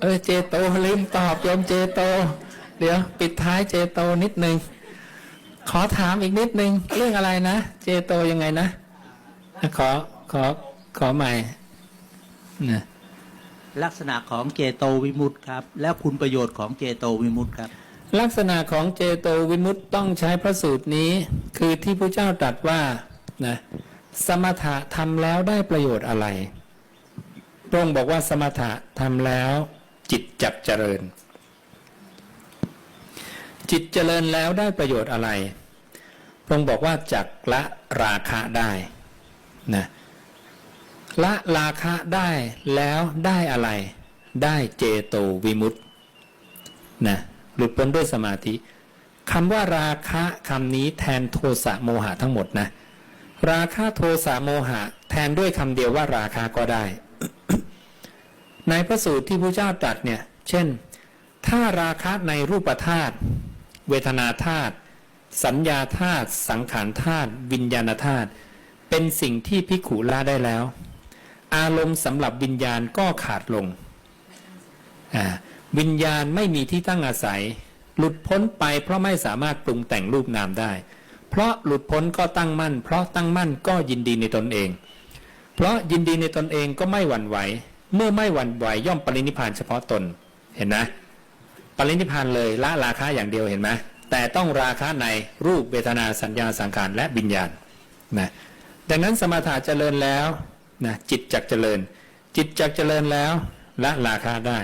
เออเจโตลืมตอบโยมเจโต เดี๋ยว ปิดท้ายเจโตนิดนึง ขอถามอีกนิดนึง เรื่องอะไรนะ เจโตยังไงนะอะขอขอขอใหม่นะลักษณะของเจโตวิมุตติครับ แล้วคุณประโยชน์ของเจโตวิมุตติครับ ลักษณะของเจโตวิมุตต์ต้องใช้พระสูตรนี้ คือที่พระเจ้าตรัสว่านะสมถะทำแล้วได้ประโยชน์อะไร พระองค์บอกว่าสมถะทำแล้ว จิตจักเจริญ จิตเจริญแล้วได้ประโยชน์อะไร พระองค์บอกว่าจักละราคะได้นะละราคะได้แล้วได้อะไร ได้เจโตวิมุตต์นะหลุดพ้นด้วยสมาธิคำว่าราคะคำนี้แทนโทสะโมหะทั้งหมดนะ ราคะโทสะโมหะ แทนด้วยคำเดียวว่าราคะก็ได้ ในพระสูตรที่พระเจ้าตรัสเนี่ย เช่น ถ้าราคะในรูปธาตุเวทนาธาตุสัญญาธาตุสังขารธาตุวิญญาณธาตุเป็นสิ่งที่พิขุละได้แล้ว อารมณ์สำหรับวิญญาณก็ขาดลงอ่าวิญญาณไม่มีที่ตั้งอาศัย หลุดพ้นไปเพราะไม่สามารถปรุงแต่งรูปนามได้ เพราะหลุดพ้นก็ตั้งมั่น เพราะตั้งมั่นก็ยินดีในตนเอง เพราะยินดีในตนเองก็ไม่หวั่นไหว เมื่อไม่หวั่นไหวย่อมปรินิพานเฉพาะตนเห็นนะปรินิพานเลยละราคาอย่างเดียวเห็นไหมแต่ต้องราคาในรูปเวทนาสัญญาสังขารและวิญญาณนะดังนั้นสมถะเจริญแล้วนะจิตจักเจริญ จิตจักเจริญแล้วละราคาได้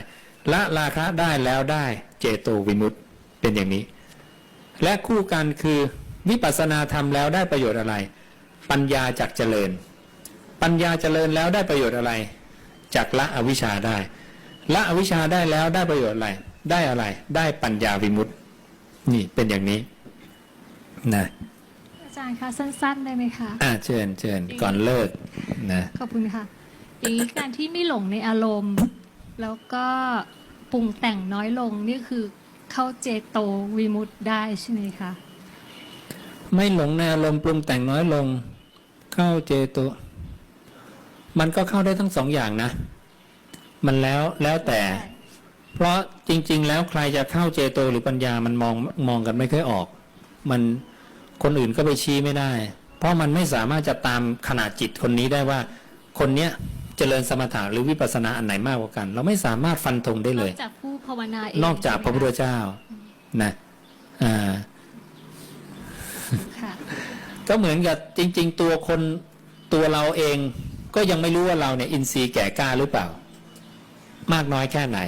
ละราคะได้แล้วได้เจโตวิมุตต์เป็นอย่างนี้ และคู่กันคือวิปัสสนาธรรมแล้วได้ประโยชน์อะไร ปัญญาจากเจริญ ปัญญาเจริญแล้วได้ประโยชน์อะไร จากละอวิชชาได้ละอวิชชาได้แล้วได้ประโยชน์อะไร ได้อะไร ได้ปัญญาวิมุตต์นี่เป็นอย่างนี้นะอาจารย์คะสั้นๆได้ไหมคะอ่าเชิญเชิญก่อนเลิกนะขอบคุณค่ะอย่างนี้การที่ไม่หลงในอารมณ์ แล้วก็ปรุงแต่งน้อยลงนี่คือเข้าเจโตวิมุตต์ได้ใช่ไหมคะไม่หลงในอารมณ์ปรุงแต่งน้อยลง เข้าเจโต มันก็เข้าได้ทั้งสองอย่างนะ มันแล้วแล้วแต่ เพราะจริง ๆ แล้วใครจะเข้าเจโตหรือปัญญามันมองมองกันไม่ค่อยออก มันคนอื่นก็ไปชี้ไม่ได้ เพราะมันไม่สามารถจะตามขนาดจิตคนนี้ได้ว่า คนเนี้ยเจริญสมถะหรือวิปัสสนาอันไหนมากกว่ากัน เราไม่สามารถฟันธงได้นเลอยกจากผู้ภาวนาเองนอกจากพระพุทธเจ้านะอ่าค่ะก็เหมือนกับจริง ๆ ตัวคนตัวเราเองก็ยังไม่รู้ว่าเราเนี่ยอินทรีย์แก่กล้าหรือเปล่า มากน้อยแค่ไหน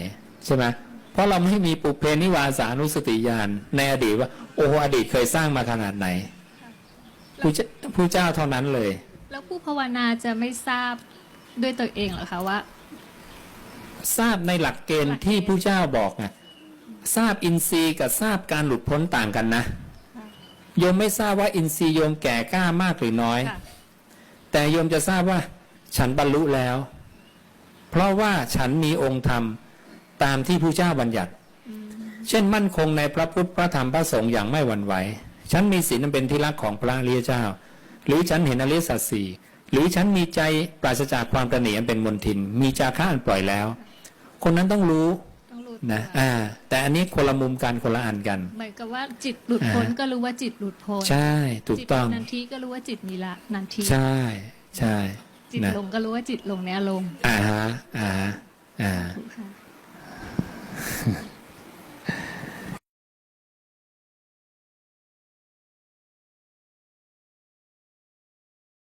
ใช่ไหมเพราะเราไม่มีปุเพนิวาสานุสติญาณในอดีตว่า โอ้อดีตเคยสร้างมาขนาดไหนผู้เจ้าผู้เจ้าเท่านั้นเลย แล้วผู้ภาวนาจะไม่ทราบด้วยตัวเองเหรอคะว่า ทราบในหลักเกณฑ์ที่ผู้เจ้าบอกไงทราบอินทรีย์กับทราบการหลุดพ้นต่างกันนะค่ะโยมไม่ทราบว่าอินทรีย์โยมแก่กล้ามากหรือน้อยค่ะแต่โยมจะทราบว่า ฉันบรรลุแล้ว เพราะว่าฉันมีองค์ธรรมตามที่ผู้เจ้าบัญญัติ เช่นมั่นคงในพระพุทธพระธรรมพระสงฆ์อย่างไม่หวั่นไหว ฉันมีศีลอันเป็นที่รักของพระอริยเจ้า หรือฉันเห็นอริยสัจสี่หรือฉันมีใจปราศจากความประหนีอันเป็นมนทิน มีจาระอันปล่อยแล้ว คนนั้นต้องรู้ต้องรู้นะตัวอ่า แต่อันนี้คนละมุมกันคนละอันกันเหมือนกับว่าจิตหลุดพ้นอ่าก็รู้ว่าจิตหลุดพ้นใช่ ถูกจิตต้องมีนันทีก็รู้ว่าจิตมีละนันทีใช่ใช่ จิตนะลงก็รู้ว่าจิตลงในอารมณ์อ่าฮะอ่าฮะอ่า ถูกค่ะ